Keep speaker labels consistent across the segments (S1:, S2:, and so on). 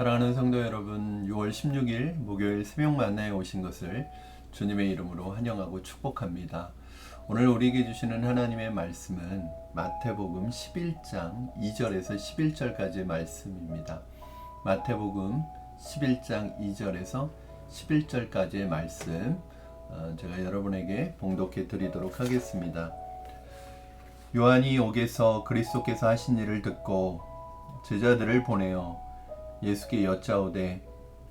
S1: 사랑하는 성도 여러분, 6월 16일 목요일 새벽 만나에 오신 것을 주님의 이름으로 환영하고 축복합니다. 오늘 우리에게 주시는 하나님의 말씀은 마태복음 11장 2절에서 11절까지의 말씀입니다. 마태복음 11장 2절에서 11절까지의 말씀 어, 제가 여러분에게 봉독해 드리도록 하겠습니다. 요한이 옥에서 그리스도께서 하신 일을 듣고 제자들을 보내어 예수께 여짜오되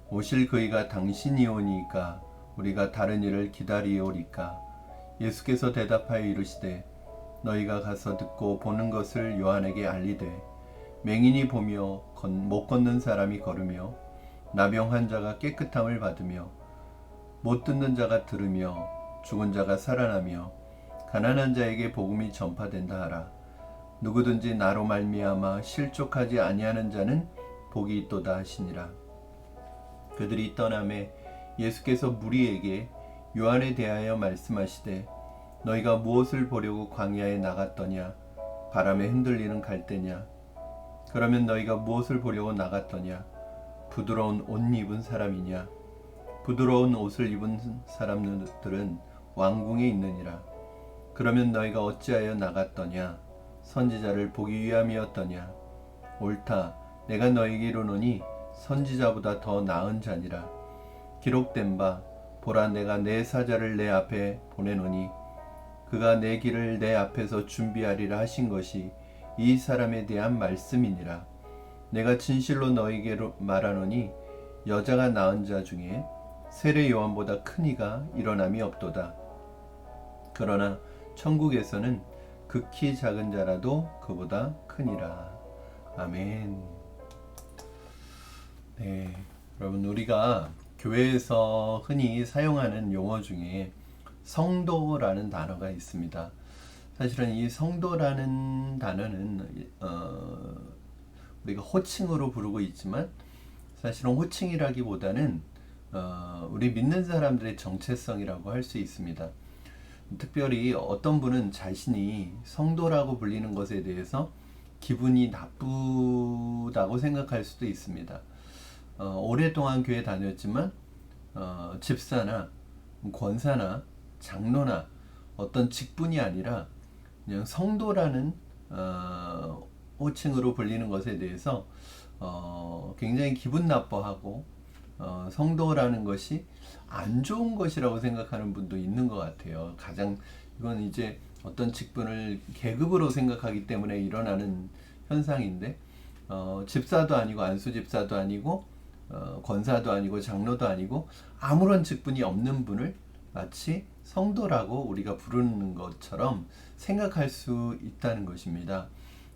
S1: 오실 그이가 당신이오니까 우리가 다른 일을 기다리오리까? 예수께서 대답하여 이르시되 너희가 가서 듣고 보는 것을 요한에게 알리되 맹인이 보며 못 걷는 사람이 걸으며 나병 환자가 깨끗함을 받으며 못 듣는 자가 들으며 죽은 자가 살아나며 가난한 자에게 복음이 전파된다 하라. 누구든지 나로 말미암아 실족하지 아니하는 자는 복이 있도다 하시니라. 그들이 떠남에 예수께서 무리에게 요한에 대하여 말씀하시되 너희가 무엇을 보려고 광야에 나갔더냐? 바람에 흔들리는 갈대냐? 그러면 너희가 무엇을 보려고 나갔더냐? 부드러운 옷 입은 사람이냐? 부드러운 옷을 입은 사람들은 왕궁에 있느니라. 그러면 너희가 어찌하여 나갔더냐? 선지자를 보기 위함이었더냐? 옳다 내가 너희에게 이르노니 선지자보다 더 나은 자니라. 기록된 바 보라 내가 내 사자를 내 앞에 보내노니 그가 내 길을 내 앞에서 준비하리라 하신 것이 이 사람에 대한 말씀이니라. 내가 진실로 너희에게 말하노니 여자가 낳은 자 중에 세례 요한보다 큰 이가 일어남이 없도다. 그러나 천국에서는 극히 작은 자라도 그보다 크니라. 아멘 네 여러분 우리가 교회에서 흔히 사용하는 용어 중에 성도라는 단어가 있습니다. 사실은 이 성도라는 단어는 어, 우리가 호칭으로 부르고 있지만 사실은 호칭이라기보다는 어, 우리 믿는 사람들의 정체성이라고 할 수 있습니다. 특별히 어떤 분은 자신이 성도라고 불리는 것에 대해서 기분이 나쁘다고 생각할 수도 있습니다. 어, 오랫동안 교회 다녔지만 어, 집사나 권사나 장로나 어떤 직분이 아니라 그냥 성도라는 어, 호칭으로 불리는 것에 대해서 어, 굉장히 기분 나빠하고 어, 성도라는 것이 안 좋은 것이라고 생각하는 분도 있는 것 같아요. 가장 이건 이제 어떤 직분을 계급으로 생각하기 때문에 일어나는 현상인데 어, 집사도 아니고 안수 집사도 아니고 어, 권사도 아니고 장로도 아니고 아무런 직분이 없는 분을 마치 성도라고 우리가 부르는 것처럼 생각할 수 있다는 것입니다.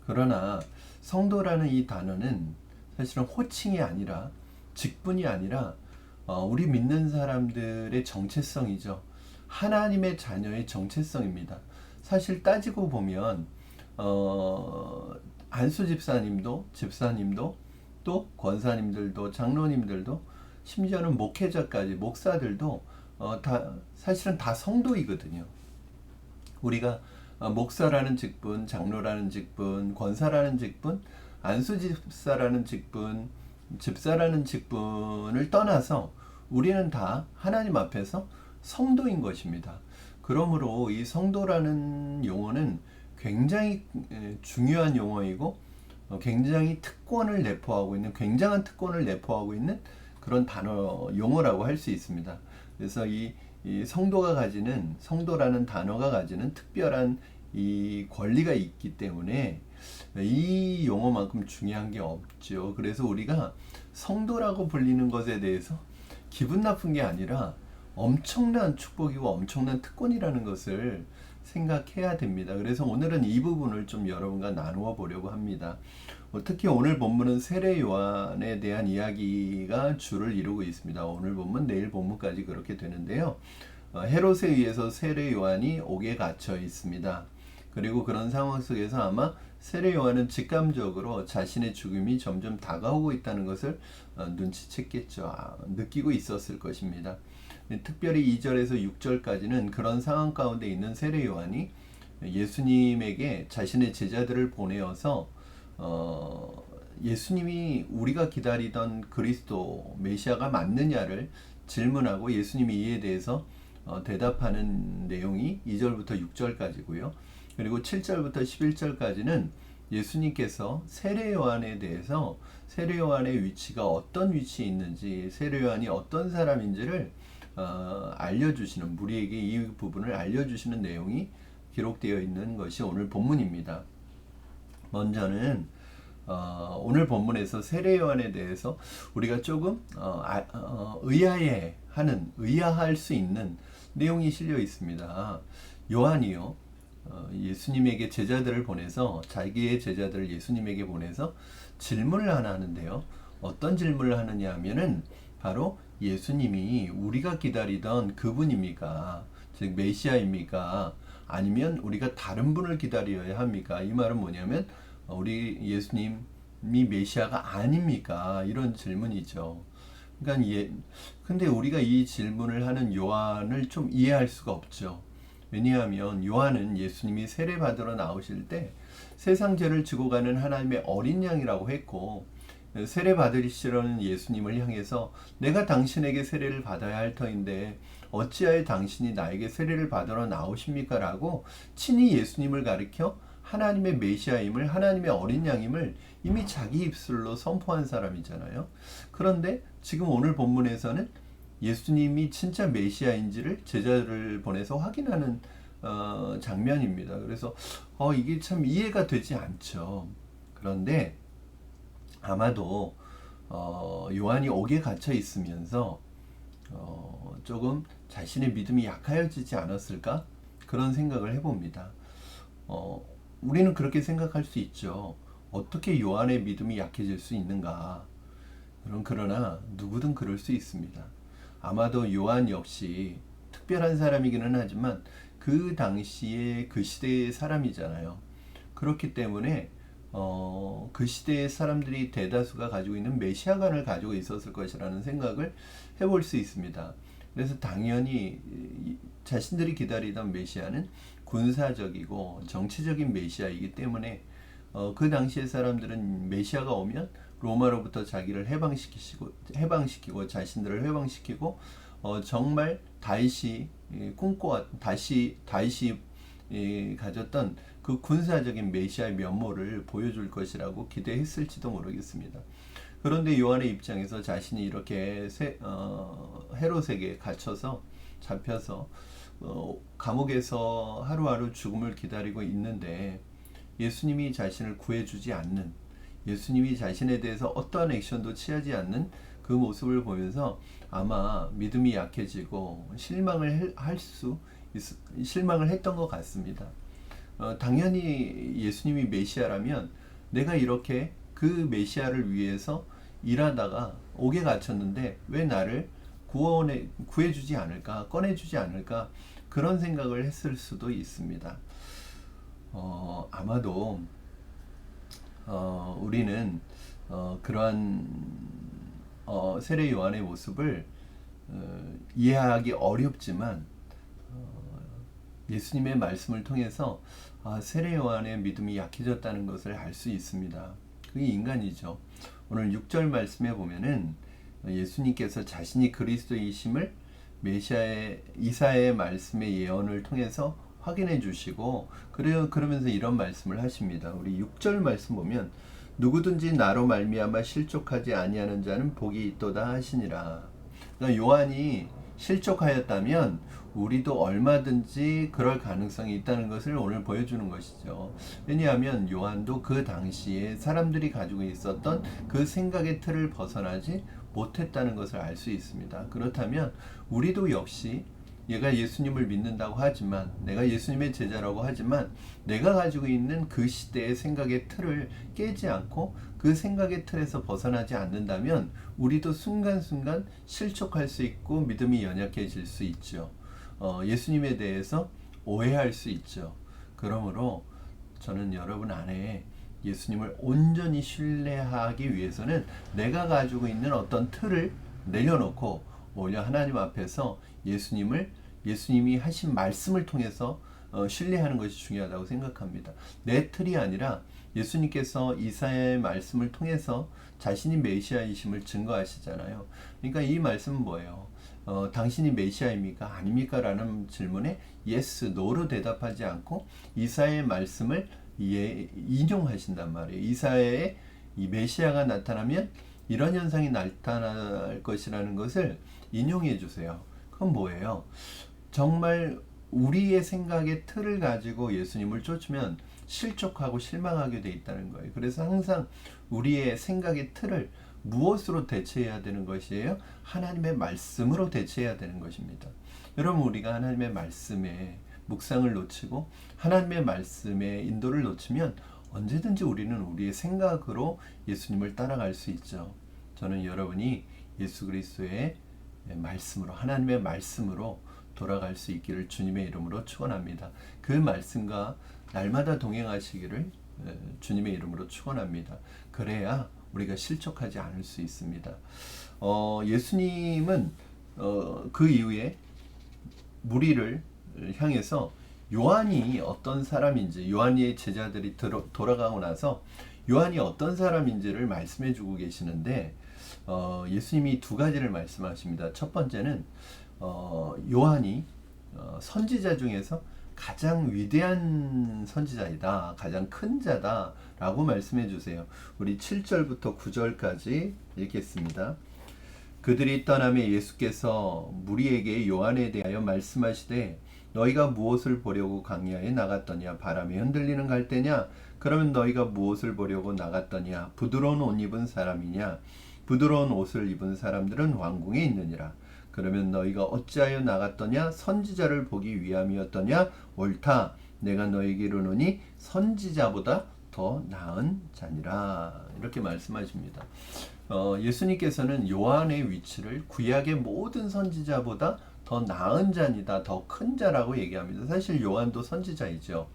S1: 그러나 성도라는 이 단어는 사실은 호칭이 아니라 직분이 아니라 어, 우리 믿는 사람들의 정체성이죠. 하나님의 자녀의 정체성입니다. 사실 따지고 보면 어, 안수 집사님도 집사님도 또 권사님들도 장로님들도 심지어는 목회자까지 목사들도 어, 다 사실은 다 성도이거든요. 우리가 어, 목사라는 직분, 장로라는 직분, 권사라는 직분, 안수집사라는 직분, 집사라는 직분을 떠나서 우리는 다 하나님 앞에서 성도인 것입니다. 그러므로 이 성도라는 용어는 굉장히 중요한 용어이고 어, 굉장히 특권을 내포하고 있는 굉장한 특권을 내포하고 있는 그런 단어 용어라고 할 수 있습니다. 그래서 이, 이, 성도가 가지는 성도라는 단어가 가지는 특별한 이 권리가 있기 때문에 이 용어만큼 중요한 게 없죠. 그래서 우리가 성도라고 불리는 것에 대해서 기분 나쁜 게 아니라 엄청난 축복이고 엄청난 특권이라는 것을 생각해야 됩니다. 그래서 오늘은 이 부분을 좀 여러분과 나누어 보려고 합니다. 뭐 특히 오늘 본문은 세례 요한에 대한 이야기가 주를 이루고 있습니다. 오늘 본문, 내일 본문까지 그렇게 되는데요. 어, 헤롯에 의해서 세례 요한이 옥에 갇혀 있습니다. 그리고 그런 상황 속에서 아마 세례 요한은 직감적으로 자신의 죽음이 점점 다가오고 있다는 것을 어, 눈치챘겠죠. 아, 느끼고 있었을 것입니다. 특별히 2절에서 6절까지는 그런 상황 가운데 있는 세례 요한이 예수님에게 자신의 제자들을 보내어서 어, 예수님이 우리가 기다리던 그리스도 메시아가 맞느냐를 질문하고 예수님이 이에 대해서 어, 대답하는 내용이 2절부터 6절까지고요. 그리고 7절부터 11절까지는 예수님께서 세례 요한에 대해서 세례 요한의 위치가 어떤 위치에 있는지 세례 요한이 어떤 사람인지를 어, 알려주시는 무리에게 이 부분을 알려주시는 내용이 기록되어 있는 것이 오늘 본문입니다. 먼저는 어, 오늘 본문에서 세례 요한에 대해서 우리가 조금 어, 아, 어, 의아해 하는 의아할 수 있는 내용이 실려 있습니다. 요한이요. 어, 예수님에게 제자들을 보내서 자기의 제자들을 예수님에게 보내서 질문을 하나 하는데요. 어떤 질문을 하느냐 하면은 바로 예수님이 우리가 기다리던 그분입니까? 즉 메시아입니까? 아니면 우리가 다른 분을 기다려야 합니까? 이 말은 뭐냐면 우리 예수님이 메시아가 아닙니까? 이런 질문이죠. 그러니까 예, 근데 우리가 이 질문을 하는 요한을 좀 이해할 수가 없죠. 왜냐하면 요한은 예수님이 세례 받으러 나오실 때 세상 죄를 지고 가는 하나님의 어린 양이라고 했고 세례 받으시려는 예수님을 향해서 내가 당신에게 세례를 받아야 할 터인데 어찌하여 당신이 나에게 세례를 받으러 나오십니까? 라고 친히 예수님을 가리켜 하나님의 메시아임을 하나님의 어린 양임을 이미 자기 입술로 선포한 사람이잖아요. 그런데 지금 오늘 본문에서는 예수님이 진짜 메시아인지를 제자를 보내서 확인하는 어, 장면입니다. 그래서 어, 이게 참 이해가 되지 않죠. 그런데 아마도 어, 요한이 옥에 갇혀 있으면서 어, 조금 자신의 믿음이 약하여지지 않았을까 그런 생각을 해봅니다. 어, 우리는 그렇게 생각할 수 있죠. 어떻게 요한의 믿음이 약해질 수 있는가? 그럼 그러나 누구든 그럴 수 있습니다. 아마도 요한 역시 특별한 사람이기는 하지만 그 당시에 그 시대의 사람이잖아요. 그렇기 때문에 어, 그 시대의 사람들이 대다수가 가지고 있는 메시아관을 가지고 있었을 것이라는 생각을 해볼 수 있습니다. 그래서 당연히 자신들이 기다리던 메시아는 군사적이고 정치적인 메시아이기 때문에 어, 그 당시의 사람들은 메시아가 오면 로마로부터 자기를 해방시키시고 해방시키고 자신들을 해방시키고 어, 정말 다시 꿈꿔 다시 다시 가졌던 그 군사적인 메시아의 면모를 보여줄 것이라고 기대했을지도 모르겠습니다. 그런데 요한의 입장에서 자신이 이렇게 세, 어, 헤롯에게 갇혀서 잡혀서 어, 감옥에서 하루하루 죽음을 기다리고 있는데 예수님이 자신을 구해주지 않는 예수님이 자신에 대해서 어떠한 액션도 취하지 않는 그 모습을 보면서 아마 믿음이 약해지고 실망을 할 수 실망을 했던 것 같습니다. 어, 당연히 예수님이 메시아라면 내가 이렇게 그 메시아를 위해서 일하다가 옥에 갇혔는데 왜 나를 구원해 구해주지 않을까 꺼내주지 않을까 그런 생각을 했을 수도 있습니다. 어, 아마도 어, 우리는 어, 그러한 어, 세례 요한의 모습을 어, 이해하기 어렵지만 어, 예수님의 말씀을 통해서 아, 세례 요한의 믿음이 약해졌다는 것을 알 수 있습니다. 그게 인간이죠. 오늘 6절 말씀에 보면은 예수님께서 자신이 그리스도이심을 메시아의 이사의 말씀의 예언을 통해서 확인해 주시고 그래요 그러면서 이런 말씀을 하십니다. 우리 6절 말씀 보면 누구든지 나로 말미암아 실족하지 아니하는 자는 복이 있도다 하시니라. 그러니까 요한이 실족하였다면 우리도 얼마든지 그럴 가능성이 있다는 것을 오늘 보여주는 것이죠. 왜냐하면 요한도 그 당시에 사람들이 가지고 있었던 그 생각의 틀을 벗어나지 못했다는 것을 알 수 있습니다. 그렇다면 우리도 역시 얘가 예수님을 믿는다고 하지만 내가 예수님의 제자라고 하지만 내가 가지고 있는 그 시대의 생각의 틀을 깨지 않고 그 생각의 틀에서 벗어나지 않는다면 우리도 순간순간 실족할 수 있고 믿음이 연약해질 수 있죠. 어, 예수님에 대해서 오해할 수 있죠. 그러므로 저는 여러분 안에 예수님을 온전히 신뢰하기 위해서는 내가 가지고 있는 어떤 틀을 내려놓고 오히려 하나님 앞에서 예수님을 예수님이 하신 말씀을 통해서 어, 신뢰하는 것이 중요하다고 생각합니다. 내 틀이 아니라 예수님께서 이사야의 말씀을 통해서 자신이 메시아이심을 증거하시잖아요. 그러니까 이 말씀은 뭐예요? 어, 당신이 메시아입니까? 아닙니까? 라는 질문에 yes, no로 대답하지 않고 이사야의 말씀을 예, 인용하신단 말이에요. 이사야의 이 메시아가 나타나면 이런 현상이 나타날 것이라는 것을 인용해 주세요. 그건 뭐예요? 정말 우리의 생각의 틀을 가지고 예수님을 쫓으면 실족하고 실망하게 돼 있다는 거예요. 그래서 항상 우리의 생각의 틀을 무엇으로 대체해야 되는 것이에요? 하나님의 말씀으로 대체해야 되는 것입니다. 여러분 우리가 하나님의 말씀에 묵상을 놓치고 하나님의 말씀에 인도를 놓치면 언제든지 우리는 우리의 생각으로 예수님을 따라갈 수 있죠. 저는 여러분이 예수 그리스도의 말씀으로 하나님의 말씀으로 돌아갈 수 있기를 주님의 이름으로 축원합니다. 그 말씀과 날마다 동행하시기를 주님의 이름으로 축원합니다. 그래야 우리가 실족하지 않을 수 있습니다. 어, 예수님은 어, 그 이후에 무리를 향해서 요한이 어떤 사람인지 요한의 제자들이 들어, 돌아가고 나서 요한이 어떤 사람인지를 말씀해 주고 계시는데 어, 예수님이 두 가지를 말씀하십니다. 첫 번째는 어, 요한이 어, 선지자 중에서 가장 위대한 선지자이다. 가장 큰 자다 라고 말씀해 주세요. 우리 7절부터 9절까지 읽겠습니다. 그들이 떠남에 예수께서 무리에게 요한에 대하여 말씀하시되 너희가 무엇을 보려고 강야에 나갔더냐 바람에 흔들리는 갈대냐 그러면 너희가 무엇을 보려고 나갔더냐 부드러운 옷 입은 사람이냐 부드러운 옷을 입은 사람들은 왕궁에 있느니라 그러면 너희가 어찌하여 나갔더냐 선지자를 보기 위함이었더냐 옳다 내가 너에게 이르노니 선지자보다 더 나은 자니라 이렇게 말씀하십니다. 어, 예수님께서는 요한의 위치를 구약의 모든 선지자보다 더 나은 자니다, 더 큰 자라고 얘기합니다. 사실 요한도 선지자이죠.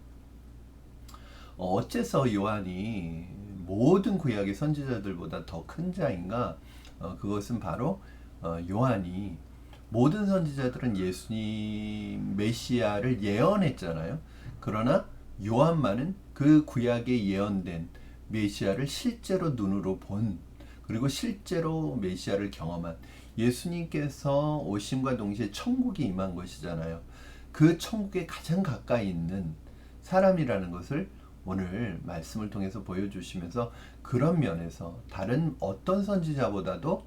S1: 어, 어째서 요한이 모든 구약의 선지자들보다 더 큰 자인가? 어, 그것은 바로 어, 요한이 모든 선지자들은 예수님 메시아를 예언했잖아요. 그러나 요한만은 그 구약에 예언된 메시아를 실제로 눈으로 본 그리고 실제로 메시아를 경험한 예수님께서 오심과 동시에 천국이 임한 것이잖아요. 그 천국에 가장 가까이 있는 사람이라는 것을 오늘 말씀을 통해서 보여주시면서 그런 면에서 다른 어떤 선지자보다도 어,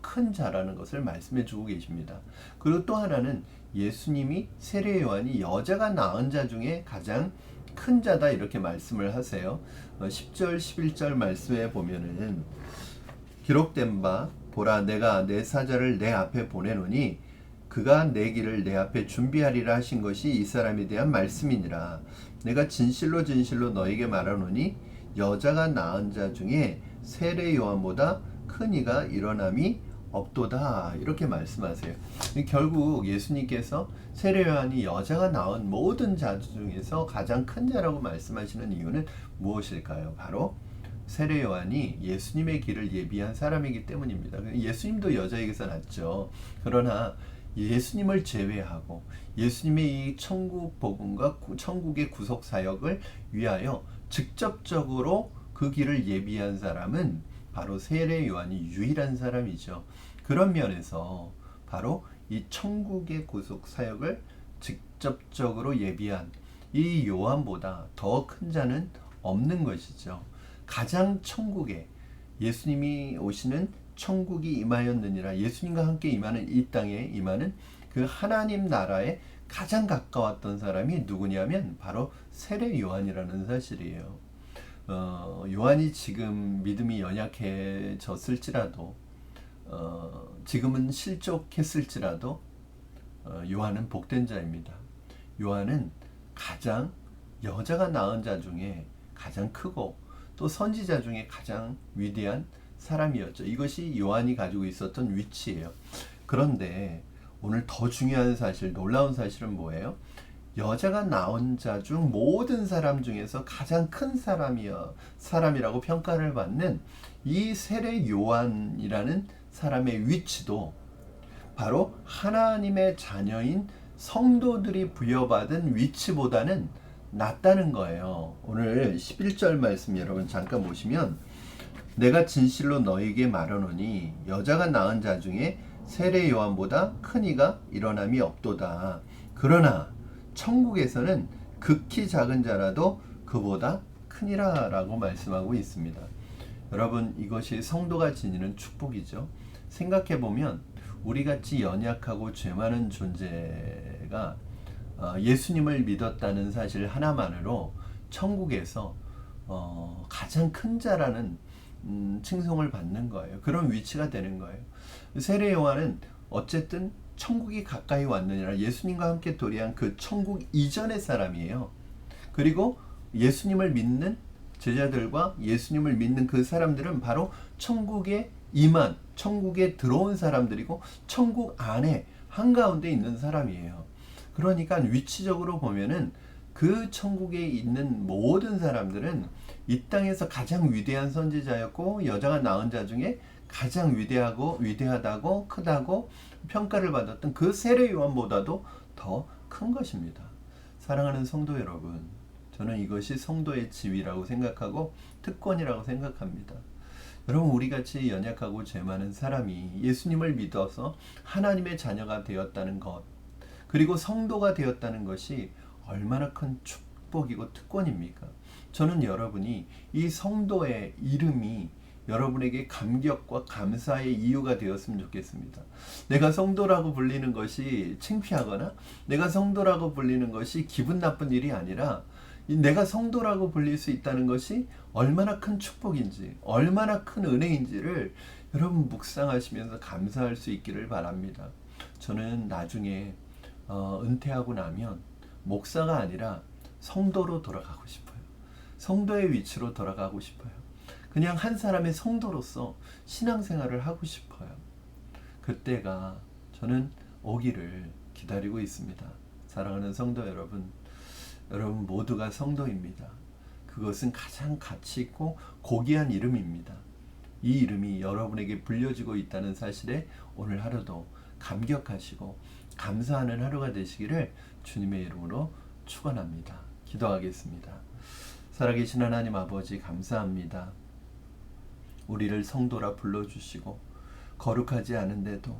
S1: 큰 자라는 것을 말씀해 주고 계십니다. 그리고 또 하나는 예수님이 세례 요한이 여자가 낳은 자 중에 가장 큰 자다 이렇게 말씀을 하세요. 10절 어, 11절 말씀에 보면은 기록된 바 보라 내가 내 사자를 내 앞에 보내노니 그가 내 길을 내 앞에 준비하리라 하신 것이 이 사람에 대한 말씀이니라 내가 진실로 진실로 너에게 말하노니 여자가 낳은 자 중에 세례 요한보다 큰 이가 일어남이 없도다 이렇게 말씀하세요. 결국 예수님께서 세례 요한이 여자가 낳은 모든 자 중에서 가장 큰 자라고 말씀하시는 이유는 무엇일까요? 바로 세례 요한이 예수님의 길을 예비한 사람이기 때문입니다. 예수님도 여자에게서 났죠. 그러나 예수님을 제외하고 예수님의 이 천국 복음과 천국의 구속 사역을 위하여 직접적으로 그 길을 예비한 사람은 바로 세례 요한이 유일한 사람이죠. 그런 면에서 바로 이 천국의 구속 사역을 직접적으로 예비한 이 요한보다 더 큰 자는 없는 것이죠. 가장 천국에 예수님이 오시는 천국이 임하였느니라 예수님과 함께 임하는 이 땅에 임하는 그 하나님 나라에 가장 가까웠던 사람이 누구냐면 바로 세례 요한이라는 사실이에요. 어, 요한이 지금 믿음이 연약해졌을지라도 어, 지금은 실족했을지라도 어, 요한은 복된 자입니다. 요한은 가장 여자가 낳은 자 중에 가장 크고 또 선지자 중에 가장 위대한 사람이었죠. 이것이 요한이 가지고 있었던 위치예요. 그런데 오늘 더 중요한 사실, 놀라운 사실은 뭐예요? 여자가 나온 자 중 모든 사람 중에서 가장 큰 사람이여 사람이라고 평가를 받는 이 세례 요한이라는 사람의 위치도 바로 하나님의 자녀인 성도들이 부여받은 위치보다는 낫다는 거예요. 오늘 11절 말씀 여러분 잠깐 보시면 내가 진실로 너에게 말하노니 여자가 낳은 자 중에 세례 요한보다 큰 이가 일어남이 없도다. 그러나 천국에서는 극히 작은 자라도 그보다 크니라라고 말씀하고 있습니다. 여러분 이것이 성도가 지니는 축복이죠. 생각해 보면 우리 같이 연약하고 죄 많은 존재가 어, 예수님을 믿었다는 사실 하나만으로 천국에서 어, 가장 큰 자라는 음, 칭송을 받는 거예요. 그런 위치가 되는 거예요. 세례 요한은 어쨌든 천국이 가까이 왔느니라 예수님과 함께 도래한 그 천국 이전의 사람이에요. 그리고 예수님을 믿는 제자들과 예수님을 믿는 그 사람들은 바로 천국에 임한 천국에 들어온 사람들이고 천국 안에 한가운데 있는 사람이에요. 그러니까 위치적으로 보면은 그 천국에 있는 모든 사람들은 이 땅에서 가장 위대한 선지자였고 여자가 낳은 자 중에 가장 위대하고 위대하다고 크다고 평가를 받았던 그 세례 요한보다도 더 큰 것입니다. 사랑하는 성도 여러분, 저는 이것이 성도의 지위라고 생각하고 특권이라고 생각합니다. 여러분 우리 같이 연약하고 죄 많은 사람이 예수님을 믿어서 하나님의 자녀가 되었다는 것 그리고 성도가 되었다는 것이 얼마나 큰 축복이고 특권입니까? 저는 여러분이 이 성도의 이름이 여러분에게 감격과 감사의 이유가 되었으면 좋겠습니다. 내가 성도라고 불리는 것이 창피하거나 내가 성도라고 불리는 것이 기분 나쁜 일이 아니라 내가 성도라고 불릴 수 있다는 것이 얼마나 큰 축복인지, 얼마나 큰 은혜인지를 여러분 묵상하시면서 감사할 수 있기를 바랍니다. 저는 나중에 어, 은퇴하고 나면 목사가 아니라 성도로 돌아가고 싶어요. 성도의 위치로 돌아가고 싶어요. 그냥 한 사람의 성도로서 신앙생활을 하고 싶어요. 그때가 저는 오기를 기다리고 있습니다. 사랑하는 성도 여러분, 여러분 모두가 성도입니다. 그것은 가장 가치 있고 고귀한 이름입니다. 이 이름이 여러분에게 불려지고 있다는 사실에 오늘 하루도 감격하시고 감사하는 하루가 되시기를 주님의 이름으로 축원합니다. 기도하겠습니다. 살아계신 하나님 아버지 감사합니다. 우리를 성도라 불러주시고 거룩하지 않은데도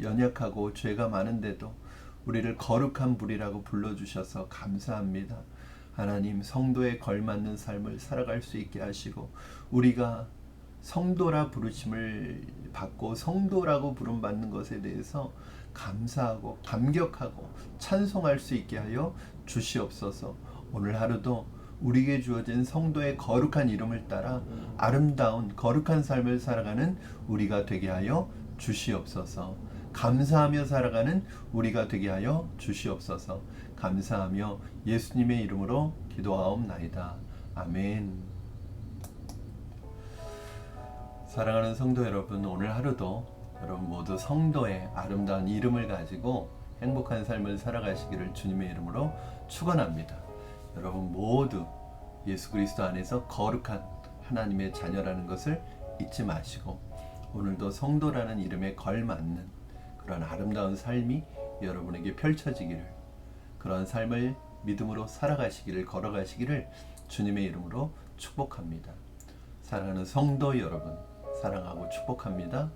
S1: 연약하고 죄가 많은데도 우리를 거룩한 불이라고 불러주셔서 감사합니다. 하나님 성도에 걸맞는 삶을 살아갈 수 있게 하시고 우리가 성도라 부르심을 받고 성도라고 부름받는 것에 대해서 감사하고 감격하고 찬송할 수 있게 하여 주시옵소서. 오늘 하루도 우리에게 주어진 성도의 거룩한 이름을 따라 아름다운 거룩한 삶을 살아가는 우리가 되게 하여 주시옵소서. 감사하며 살아가는 우리가 되게 하여 주시옵소서. 감사하며 예수님의 이름으로 기도하옵나이다. 아멘. 사랑하는 성도 여러분, 오늘 하루도 여러분 모두 성도의 아름다운 이름을 가지고 행복한 삶을 살아가시기를 주님의 이름으로 축원합니다. 여러분 모두 예수 그리스도 안에서 거룩한 하나님의 자녀라는 것을 잊지 마시고 오늘도 성도라는 이름에 걸맞는 그런 아름다운 삶이 여러분에게 펼쳐지기를 그런 삶을 믿음으로 살아가시기를 걸어가시기를 주님의 이름으로 축복합니다. 사랑하는 성도 여러분 사랑하고 축복합니다.